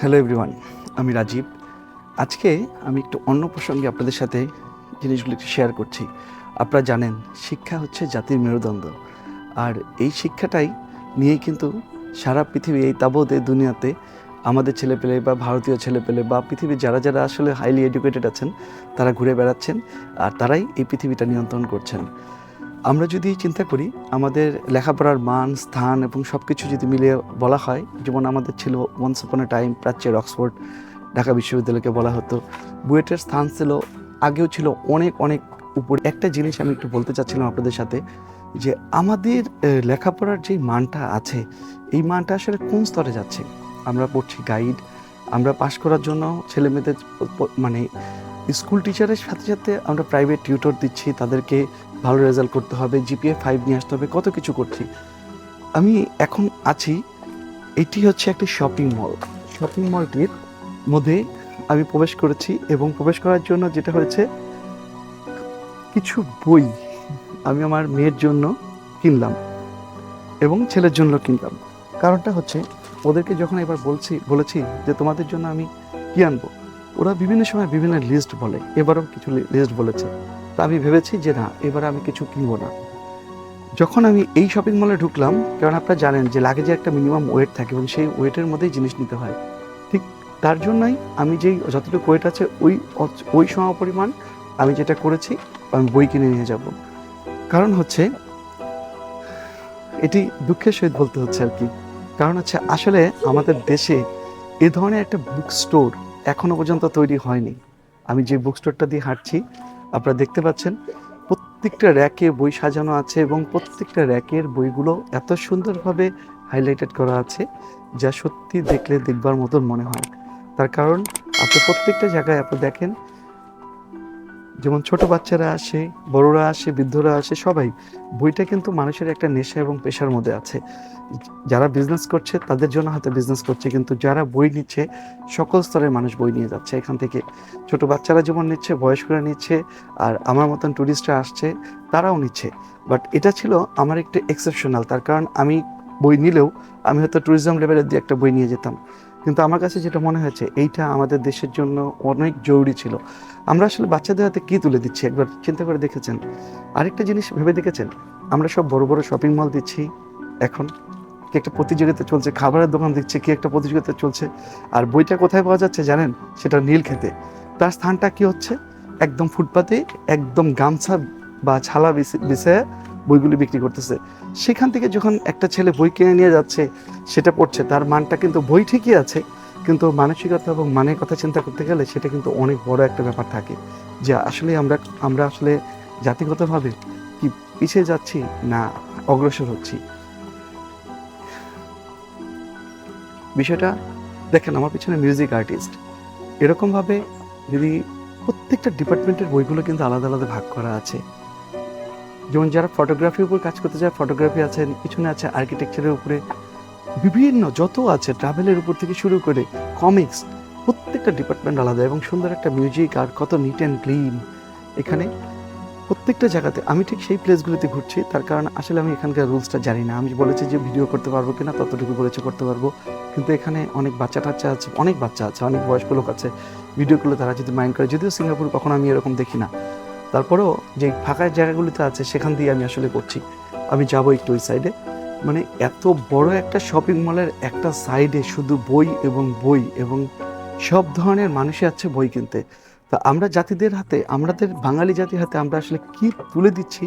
Hello everyone আমি রাজীব। আজকে আমি একটু অন্য প্রসঙ্গে আপনাদের সাথে জিনিসগুলো একটু শেয়ার করছি। আপনারা জানেন, শিক্ষা হচ্ছে জাতির মেরুদণ্ড। আর এই শিক্ষাটাই নিয়েই কিন্তু সারা পৃথিবী, এই তাবতে দুনিয়াতে আমাদের ছেলেপেলে বা ভারতীয় ছেলেপেলে বা পৃথিবীর যারা যারা আসলে হাইলি এডুকেটেড আছেন, তারা ঘুরে বেড়াচ্ছেন আর তারাই এই পৃথিবীটা নিয়ন্ত্রণ করছেন। আমরা যদি চিন্তা করি, আমাদের লেখাপড়ার মান, স্থান এবং সব কিছু যদি মিলিয়ে বলা হয়, যেমন আমাদের ছিল ওয়ান্স আপন এ টাইম প্রাচ্যের অক্সফোর্ড, ঢাকা বিশ্ববিদ্যালয়কে বলা হতো। বুয়েটের স্থান ছিল, আগেও ছিল অনেক অনেক উপর। একটা জিনিস আমি একটু বলতে চাচ্ছিলাম আপনাদের সাথে, যে আমাদের লেখাপড়ার যে মানটা আছে, এই মানটা আসলে কোন স্তরে যাচ্ছে? আমরা পড়ছি গাইড আমরা পাশ করার জন্য ছেলে মেয়েদের প- প- মানে স্কুল টিচারের সাথে সাথে আমরা প্রাইভেট টিউটর দিচ্ছি, তাদেরকে ভালো রেজাল্ট করতে হবে জিপিএ ফাইভ নিয়ে আসতে হবে, কত কিছু করছি। আমি এখন আছি, এটি হচ্ছে একটি শপিং মল শপিং মলটির মধ্যে আমি প্রবেশ করেছি এবং প্রবেশ করার জন্য যেটা হয়েছে, কিছু বই আমি আমার মেয়ের জন্য কিনলাম এবং ছেলের জন্য কিনলাম। কারণটা হচ্ছে, ওদেরকে যখন এবার বলছি, বলেছি যে তোমাদের জন্য আমি কি আনব? ওরা বিভিন্ন সময় বিভিন্ন লিস্ট বলে, এবারও কিছু লিস্ট বলেছে। তা আমি ভেবেছি যে না, এবার আমি কিছু কিনবো না। যখন আমি এই শপিং মলে ঢুকলাম, কারণ আপনারা জানেন যে লাগেজে একটা মিনিমাম ওয়েট থাকে এবং সেই ওয়েটের মধ্যেই জিনিস নিতে হয়। ঠিক তার জন্যই আমি যেই যতটুকু ওয়েট আছে ওই ওই সম পরিমাণ আমি যেটা করেছি, আমি বই কিনে নিয়ে যাব। কারণ হচ্ছে, এটি দুঃখের সহিত বলতে হচ্ছে আর কি। কারণ হচ্ছে আসলে আমাদের দেশে এ ধরনের একটা বুক স্টোর এখনও পর্যন্ত তৈরি হয়নি। আমি যে বুক স্টোরটা দিয়ে হাঁটছি, আপনারা দেখতে পাচ্ছেন, প্রত্যেকটা র্যাকে বই সাজানো আছে এবং প্রত্যেকটা র্যাকের বইগুলো এত সুন্দরভাবে হাইলাইটেড করা আছে, যা সত্যি দেখলে দেখবার মতন মনে হয়। তার কারণ, আপনি প্রত্যেকটা জায়গায় আপনি দেখেন যেমন ছোট বাচ্চারা আসে, বড়রা আসে, বৃদ্ধরা আসে, সবাই। বইটা কিন্তু মানুষের একটা নেশা এবং পেশার মধ্যে আছে। যারা বিজনেস করছে, তাদের জন্য হয়তো বিজনেস করছে, কিন্তু যারা বই নিচ্ছে, সকল স্তরের মানুষ বই নিয়ে যাচ্ছে। এখান থেকে ছোট বাচ্চারা যেমন নিচ্ছে, বয়স্করা নিচ্ছে, আর আমার মতন ট্যুরিস্টরা আসছে, তারাও নিচ্ছে। বাট এটা ছিল আমার একটু এক্সেপশনাল তার কারণ আমি বই নিলেও আমি হয়তো ট্যুরিজম লেভেলের দিয়ে একটা বই নিয়ে যেতাম। কিন্তু আমার কাছে যেটা মনে হয়েছে, এইটা আমাদের দেশের জন্য অনেক জরুরি ছিল। আমরা আসলে বাচ্চাদের হাতে কী তুলে দিচ্ছি? একবার চিন্তা করে দেখেছেন? আরেকটা জিনিস ভেবে দেখেছেন? আমরা সব বড় বড় শপিং মল দিচ্ছি এখন। কি একটা প্রতিযোগিতা চলছে, খাবারের দোকান দিচ্ছে, কি একটা প্রতিযোগিতা চলছে। আর বইটা কোথায় পাওয়া যাচ্ছে জানেন? সেটা নীল খেতে তার স্থানটা কি হচ্ছে? একদম ফুটপাতে, একদম গামছা বা ছালা বিছে বইগুলি বিক্রি করতেছে। সেখান থেকে যখন একটা ছেলে বই কিনে নিয়ে যাচ্ছে, সেটা পড়ছে, তার মানটা কিন্তু বই ঠিকই আছে, কিন্তু মানসিকতা এবং মানের কথা চিন্তা করতে গেলে সেটা কিন্তু অনেক বড় একটা ব্যাপার থাকে। যে আসলে আমরা আমরা আসলে জাতিগতভাবে কি পিছিয়ে যাচ্ছি না অগ্রসর হচ্ছি? বিষয়টা দেখেন, আমার পিছনে মিউজিক আর্টিস্ট এরকমভাবে যদি প্রত্যেকটা ডিপার্টমেন্টের বইগুলো কিন্তু আলাদা আলাদা ভাগ করা আছে। যেমন যারা ফটোগ্রাফির উপর কাজ করতে চায় ফটোগ্রাফি আছে, পিছনে আছে আর্কিটেকচারের উপরে, বিভিন্ন যত আছে ট্রাভেলের উপর থেকে শুরু করে কমিক্স প্রত্যেকটা ডিপার্টমেন্ট আলাদা এবং সুন্দর একটা মিউজিক আর কত নিট অ্যান্ড ক্লিন এখানে প্রত্যেকটা জায়গাতে। আমি ঠিক সেই প্লেসগুলোতে ঘুরছি, তার কারণ আসলে আমি এখানকার রুলসটা জানি না। আমি বলেছি যে ভিডিও করতে পারব কিনা, ততটুকু বলেছে করতে পারব। কিন্তু এখানে অনেক বাচ্চা টাচ্চা আছে, অনেক বাচ্চা আছে, অনেক বয়স্ক লোক আছে। ভিডিও ভিডিওগুলো তারা যদি মাইন্ড করে, যদিও সিঙ্গাপুর কখনো আমি এরকম দেখি না। তারপরেও যে ফাঁকা জায়গাগুলিতে আছে, সেখান দিয়ে আমি আসলে করছি। আমি যাব একটু ওই সাইডে মানে এত বড় একটা শপিং মলের একটা সাইডে শুধু বই এবং বই এবং সব ধরনের মানুষই আছে বই কিনতে। তা আমরা জাতিদের হাতে, আমাদের বাঙালি জাতির হাতে আমরা আসলে কি তুলে দিচ্ছি,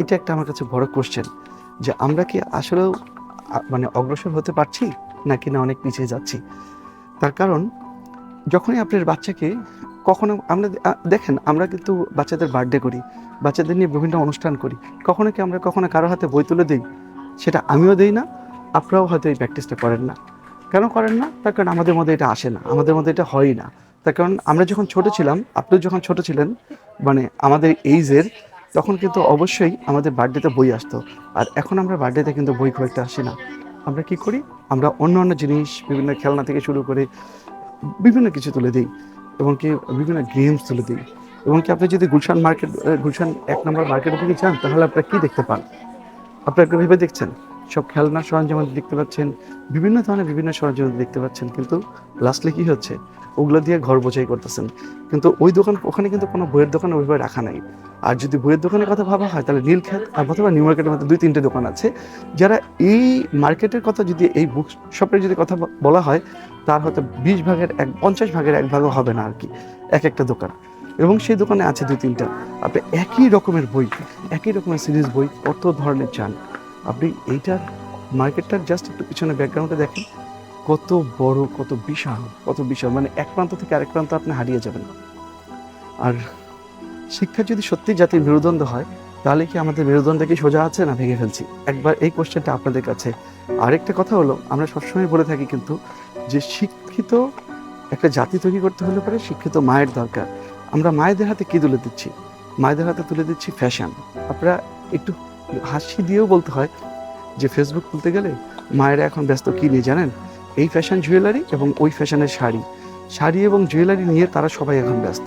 এটা একটা আমার কাছে বড় কোশ্চেন যে আমরা কি আসলেও মানে অগ্রসর হতে পারছি, নাকি না অনেক পিছিয়ে যাচ্ছি? তার কারণ, যখনই আপনার বাচ্চাকে কখনো আমরা দেখেন, আমরা কিন্তু বাচ্চাদের বার্থডে করি, বাচ্চাদের নিয়ে বিভিন্ন অনুষ্ঠান করি। কখনো কি আমরা কখনো কারও হাতে বই তুলে দিই? সেটা আমিও দিই না, আপনারাও হয়তো এই প্র্যাকটিসটা করেন না। কেন করেন না? তার কারণ আমাদের মধ্যে এটা আসে না, আমাদের মধ্যে এটা হয়ই না। তার কারণ আমরা যখন ছোট ছিলাম, আপনি যখন ছোট ছিলেন মানে আমাদের এইজের তখন কিন্তু অবশ্যই আমাদের বার্থডেতে বই আসতো। আর এখন আমরা বার্থডেতে কিন্তু বই খুব একটা আসি না। আমরা কি করি? আমরা অন্য অন্য জিনিস, বিভিন্ন খেলনা থেকে শুরু করে, বিভিন্ন কিছু তুলে দিই। এবং কি বিভিন্ন গেমস তুলে দিই। এবং কি আপনি যদি গুলশান মার্কেট গুলশান এক নম্বর মার্কেটের দিকে যান, তাহলে আপনারা কী দেখতে পান? আপনারা ভেবে দেখছেন? সব খেলনার সরঞ্জাম দেখতে পাচ্ছেন। বিভিন্ন ধরনের বিভিন্ন সরঞ্জাম দেখতে পাচ্ছেন। কিন্তু লাস্টলি কি হচ্ছে? ওগুলো দিয়ে ঘর বোঝাই করতেছেন। কিন্তু ওই দোকান, ওখানে কিন্তু কোনো বইয়ের দোকান ওইভাবে রাখা নাই। আর যদি বইয়ের দোকানের কথা ভাবা হয়, তাহলে আর অথবা নিউ মার্কেটের মধ্যে দুই, তিনটে দোকান আছে। যারা এই মার্কেটের কথা যদি, এই বুক শপের যদি কথা বলা হয়, তার হয়তো বিশ ভাগের এক, পঞ্চাশ ভাগের এক ভাগও হবে না আর কি এক একটা দোকান। এবং সেই দোকানে আছে দুই, তিনটা। আপনি একই রকমের বই, একই রকমের সিরিজ বই কত ধরনের চান? আপনি এইটার মার্কেটটার জাস্ট একটু পিছনে ব্যাকগ্রাউন্ডে দেখেন। কত বড়, কত বিশাল কত বিশাল। মানে এক প্রান্ত থেকে আরেক প্রান্ত আপনি হারিয়ে যাবেন। আর শিক্ষা যদি সত্যি জাতির মেরুদণ্ড হয়, তাহলে কি আমাদের মেরুদণ্ড কি সোজা আছে না ভেঙে ফেলছি? একবার এই কোশ্চেনটা আপনাদের কাছে। আরেকটা কথা হলো, আমরা সবসময় বলে থাকি কিন্তু যে শিক্ষিত একটা জাতি তৈরি করতে হলে পরে শিক্ষিত মায়ের দরকার। আমরা মায়েদের হাতে কি তুলে দিচ্ছি? মায়েদের হাতে তুলে দিচ্ছি ফ্যাশন আপনারা একটু হাসি দিয়েও বলতে হয় যে ফেসবুক খুলতে গেলে মায়েরা এখন ব্যস্ত কী নিয়ে জানেন? এই ফ্যাশন জুয়েলারি এবং ওই ফ্যাশনের শাড়ি। শাড়ি এবং জুয়েলারি নিয়ে তারা সবাই এখন ব্যস্ত।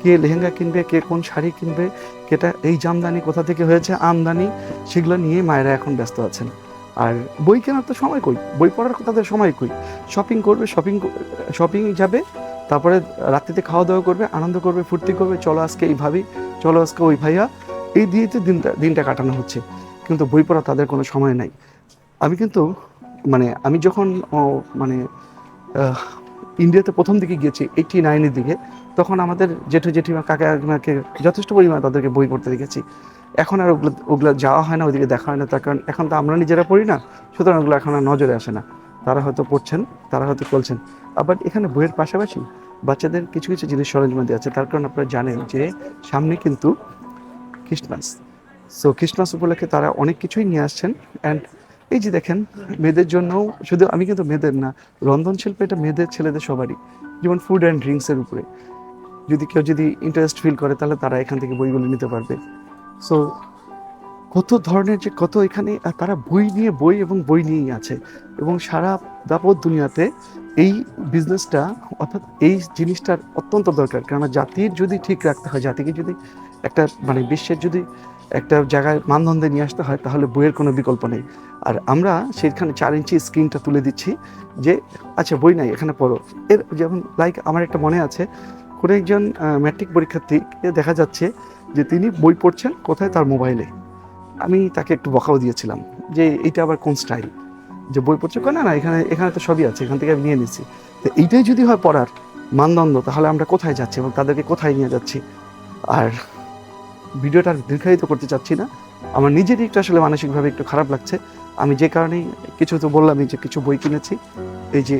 কে লেহেঙ্গা কিনবে, কে কোন শাড়ি কিনবে, কেটা এই জামদানি কোথা থেকে হয়েছে, আমদানি, সেগুলো নিয়ে মায়েরা এখন ব্যস্ত আছেন। আর বই কেনার তো সময় কই? বই পড়ার তাদের সময় কই? শপিং করবে শপিং শপিং যাবে, তারপরে রাত্রিতে খাওয়া দাওয়া করবে, আনন্দ করবে, ফুর্তি করবে, চলো আজকে এই ভাবি চলো আজকে ওই ভাইয়া এই দিয়েতে দিনটা দিনটা কাটানো হচ্ছে। কিন্তু বই পড়া তাদের কোনো সময় নাই। আমি কিন্তু মানে আমি যখন মানে ইন্ডিয়াতে প্রথম দিকে গিয়েছি এইটি নাইনের দিকে, তখন আমাদের জেঠু জেঠিমা, কাকা কাকিমাকে যথেষ্ট পরিমাণে তাদেরকে বই পড়তে দেখেছি। এখন আর ওগুলো ওগুলো যাওয়া হয় না, ওইদিকে দেখা হয় না, তার কারণ এখন তো আমরা নিজেরা পড়ি না, সুতরাং ওগুলো এখন আর নজরে আসে না। তারা হয়তো পড়ছেন, তারা হয়তো চলছেন। আবার এখানে বইয়ের পাশাপাশি বাচ্চাদের কিছু কিছু জিনিস সরঞ্জাম দিয়ে আছে, তার কারণ আপনারা জানেন যে সামনে কিন্তু খ্রিস্টমাস সো খ্রিস্টমাস উপলক্ষে তারা অনেক কিছুই নিয়ে আসছেন। অ্যান্ড এই যে দেখেন, মেয়েদের জন্য শুধু আমি কিন্তু মেয়েদের না, রন্ধন শিল্পে এটা মেয়েদের, ছেলেদের সবারই। যেমন ফুড অ্যান্ড ড্রিঙ্কসের উপরে। যদি কেউ যদি ইন্টারেস্ট ফিল করে, তাহলে তারা এখান থেকে বইগুলো নিতে পারবে। সো কত ধরনের যে কত এখানে তারা বই নিয়ে, বই এবং বই নিয়েই আছে। এবং সারা দাপত দুনিয়াতে এই বিজনেসটা অর্থাৎ এই জিনিসটার অত্যন্ত দরকার। কেননা জাতির যদি ঠিক রাখতে হয়, জাতিকে যদি একটা মানে বিশ্বের যদি একটা জায়গায় মানদণ্ডে নিয়ে আসতে হয়, তাহলে বইয়ের কোনো বিকল্প নেই। আর আমরা সেখানে চার ইঞ্চি স্ক্রিনটা তুলে দিচ্ছি যে আচ্ছা বই নাই, এখানে পড়ো। এর যেমন লাইক আমার একটা মনে আছে, কোনো একজন ম্যাট্রিক পরীক্ষার্থীকে দেখা যাচ্ছে যে, তিনি বই পড়ছেন কোথায়? তার মোবাইলে আমি তাকে একটু বকাও দিয়েছিলাম যে এইটা আবার কোন স্টাইল? যে বই পড়ছে না না, এখানে এখানে তো সবই আছে, এখান থেকে আমি নিয়ে নিচ্ছি তো এইটাই যদি হয় পড়ার মানদণ্ড, তাহলে আমরা কোথায় যাচ্ছি এবং তাদেরকে কোথায় নিয়ে যাচ্ছি? আর ভিডিওটা আর দীর্ঘায়িত করতে চাচ্ছি না। আমার নিজেরই একটু আসলে মানসিকভাবে একটু খারাপ লাগছে। আমি যে কারণেই কিছু তো বললামই যে কিছু বই কিনেছি। এই যে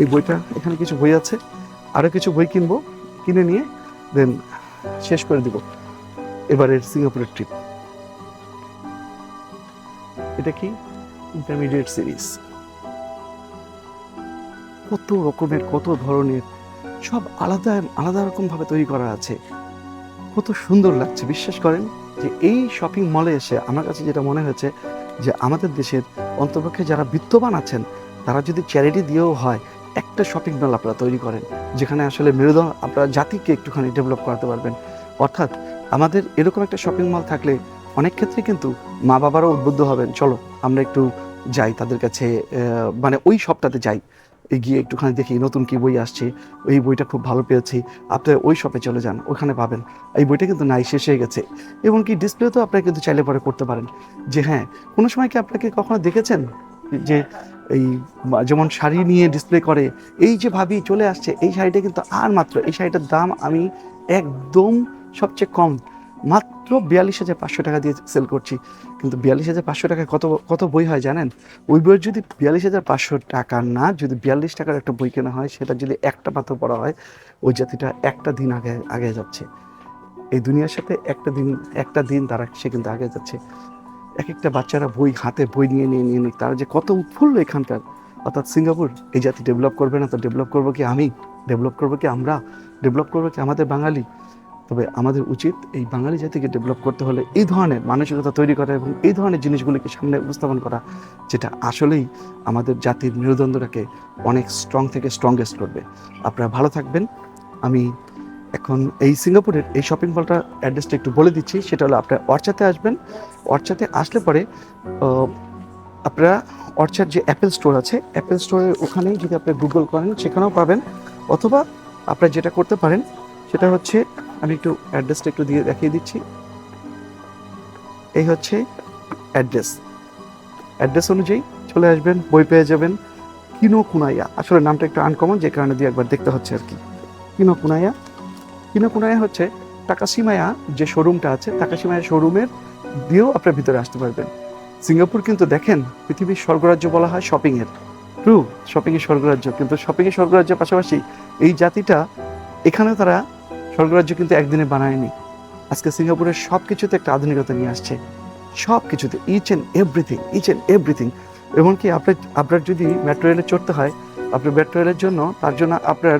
এই বইটা, এখানে কিছু বই আছে। আরও কিছু বই কিনবো, কিনে নিয়ে দেন শেষ করে দিব। এবারের সিঙ্গাপুরের ট্রিপ এটা কি? ইন্টারমিডিয়েট সিরিজ কত রকমের, কত ধরনের, সব আলাদা আলাদা রকমভাবে তৈরি করা আছে। কত সুন্দর লাগছে, বিশ্বাস করেন? যে এই শপিং মলে এসে আমার কাছে যেটা মনে হয়েছে, যে আমাদের দেশের অন্তপক্ষে যারা বিত্তবান আছেন, তারা যদি চ্যারিটি দিয়েও হয় একটা শপিং মল আপনারা তৈরি করেন, যেখানে আসলে মেরুদণ্ড আপনারা জাতিকে একটুখানি ডেভেলপ করাতে পারবেন। অর্থাৎ আমাদের এরকম একটা শপিং মল থাকলে অনেক ক্ষেত্রে কিন্তু মা বাবারাও উদ্বুদ্ধ হবেন, চলো আমরা একটু যাই তাদের কাছে মানে ওই শপটাতে যাই। গিয়ে একটুখানি দেখি নতুন কি বই আসছে, এই বইটা খুব ভালো পেয়েছি, আপনি ওই শপে চলে যান, ওখানে পাবেন। এই বইটা কিন্তু নাই, শেষ হয়ে গেছে। এবং কি ডিসপ্লেতেও আপনারা কিন্তু চাইলে পরে করতে পারেন। যে হ্যাঁ কোনো সময় কি আপনাকে কখনো দেখেছেন? যে এই যেমন শাড়ি নিয়ে ডিসপ্লে করে, এই যে ভাবি চলে আসছে, এই শাড়িটা কিন্তু আর মাত্র, এই শাড়িটার দাম আমি একদম সবচেয়ে কম, মাত্র বিয়াল্লিশ হাজার পাঁচশো টাকা দিয়ে সেল করছি। কিন্তু বিয়াল্লিশ হাজার পাঁচশো টাকায় কত কত বই হয় জানেন? ওই বইয়ের যদি বিয়াল্লিশ হাজার পাঁচশো টাকা না, যদি বিয়াল্লিশ টাকার একটা বই কেনা হয়, সেটা যদি একটা মাত্র পড়া হয়, ওই জাতিটা একটা দিন আগে আগে যাচ্ছে। এই দুনিয়ার সাথে একটা দিন একটা দিন তারা, সে কিন্তু আগে যাচ্ছে। এক একটা বাচ্চারা বই, হাতে বই নিয়ে নিয়ে নিয়ে নিয়ে, তারা যে কত উৎফুল্ল এখানকার। অর্থাৎ সিঙ্গাপুর, এই জাতি ডেভেলপ করবে না, তো ডেভেলপ করব কি আমি? ডেভেলপ করব কি আমরা? ডেভেলপ করব কি আমাদের বাঙালি? তবে আমাদের উচিত এই বাঙালি জাতিকে ডেভেলপ করতে হলে এই ধরনের মানসিকতা তৈরি করা এবং এই ধরনের জিনিসগুলিকে সামনে উপস্থাপন করা, যেটা আসলেই আমাদের জাতির মেরুদণ্ডটাকে অনেক স্ট্রং থেকে স্ট্রংগেস্ট করবে। আপনারা ভালো থাকবেন। আমি এখন এই সিঙ্গাপুরের এই শপিং মলটা অ্যাড্রেসটা একটু বলে দিচ্ছি, সেটা হলো আপনার অর্চাতে আসবেন। অর্চাতে আসলে পরে আপনারা অর্চার যে অ্যাপেল স্টোর আছে অ্যাপেল স্টোরের ওখানেই যদি আপনি গুগল করেন, সেখানেও পাবেন। অথবা আপনারা যেটা করতে পারেন, সেটা হচ্ছে, আমি একটু অ্যাড্রেসটা একটু দিয়ে দেখিয়ে দিচ্ছি। এই হচ্ছে অ্যাড্রেস অ্যাড্রেস অনুযায়ী চলে আসবেন, বই পেয়ে যাবেন, কিনো কুনাইয়া। আসলে নামটা একটু আনকমন যে কারণে দিয়ে একবার দেখতে হচ্ছে আর কি। কিনো কুনাইয়া। কিনো কুনাইয়া হচ্ছে টাকাসিমায়া যে শোরুমটা আছে টাকাসিমায়া শোরুমের দিয়েও আপনার ভিতরে আসতে পারবেন। সিঙ্গাপুর কিন্তু দেখেন পৃথিবীর স্বর্গরাজ্য বলা হয় শপিংয়ের। ট্রু শপিংয়ের স্বর্গরাজ্য, কিন্তু শপিংয়ের স্বর্গরাজ্যের পাশাপাশি এই জাতিটা, এখানে তারা স্বর্গরাজ্য কিন্তু একদিনে বানায়নি। আজকে সিঙ্গাপুরের সব কিছুতে একটা আধুনিকতা নিয়ে আসছে। সব কিছুতে each and everything each and everything এমনকি আপনার আপনার যদি মেট্রো রেলে চড়তে হয়, আপনার মেট্রো রেলের জন্য, তার জন্য আপনার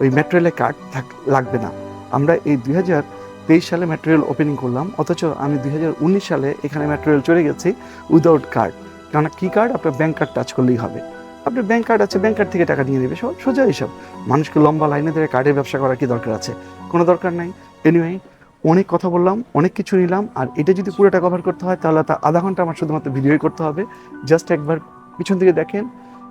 ওই মেট্রো রেলের কার্ড থাক, লাগবে না। আমরা এই দুই হাজার তেইশ সালে ম্যাটেরিয়াল ওপেনিং করলাম, অথচ আমি দুই হাজার উনিশ সালে এখানে মেট্রো রেল চলে গেছি উইদাউট কার্ড কেননা কী কার্ড আপনার ব্যাংক কার্ড টাচ করলেই হবে। আপনার ব্যাংক কার্ড আছে ব্যাংক কার্ড থেকে টাকা নিয়ে নেবে, সব সোজা এইসব মানুষকে লম্বা লাইনে ধরে কার্ডের ব্যবসা করার কি দরকার আছে? কোনো দরকার নাই। এনিওয়ে অনেক কথা বললাম, অনেক কিছু নিলাম, আর এটা যদি পুরোটা কভার করতে হয়, তাহলে তা আধা ঘণ্টা আমার শুধুমাত্র ভিডিওই করতে হবে। জাস্ট একবার পিছন থেকে দেখেন,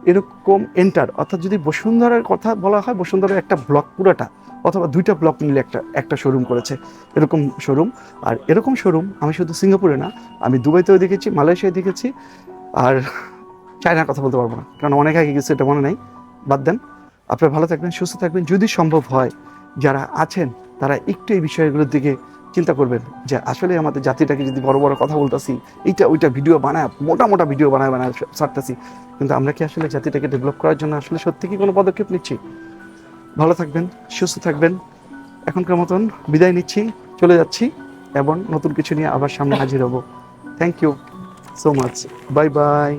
এরকম এন্টার অর্থাৎ যদি বসুন্ধরার কথা বলা হয়, বসুন্ধরার একটা ব্লক পুরোটা অথবা দুইটা ব্লক মিলে একটা একটা শোরুম করেছে। এরকম শোরুম আর এরকম শোরুম আমি শুধু সিঙ্গাপুরে না, আমি দুবাইতেও দেখেছি, মালয়েশিয়ায় দেখেছি, আর চায়নার কথা বলতে পারব না। কারণ অনেক আগে গেছে, এটা মনে নাই। বাদ দেন। আপনারা ভালো থাকবেন, সুস্থ থাকবেন। যদি সম্ভব হয়, যারা আছেন, তারা একটু এই বিষয়গুলোর দিকে চিন্তা করবেন যে আসলে আমাদের জাতিটাকে যদি বড় বড় কথা বলতেছি, এইটা ওইটা ভিডিও বানায়, মোটা মোটা ভিডিও বানায় বানায় ছাড়তেছি। কিন্তু আমরা কি আসলে জাতিটাকে ডেভেলপ করার জন্য আসলে সত্যি কি কোনো পদক্ষেপ নিচ্ছি? ভালো থাকবেন, সুস্থ থাকবেন। এখনকার মতন বিদায় নিচ্ছি, চলে যাচ্ছি এবং নতুন কিছু নিয়ে আবার সামনে হাজির হব। Thank you so much bye bye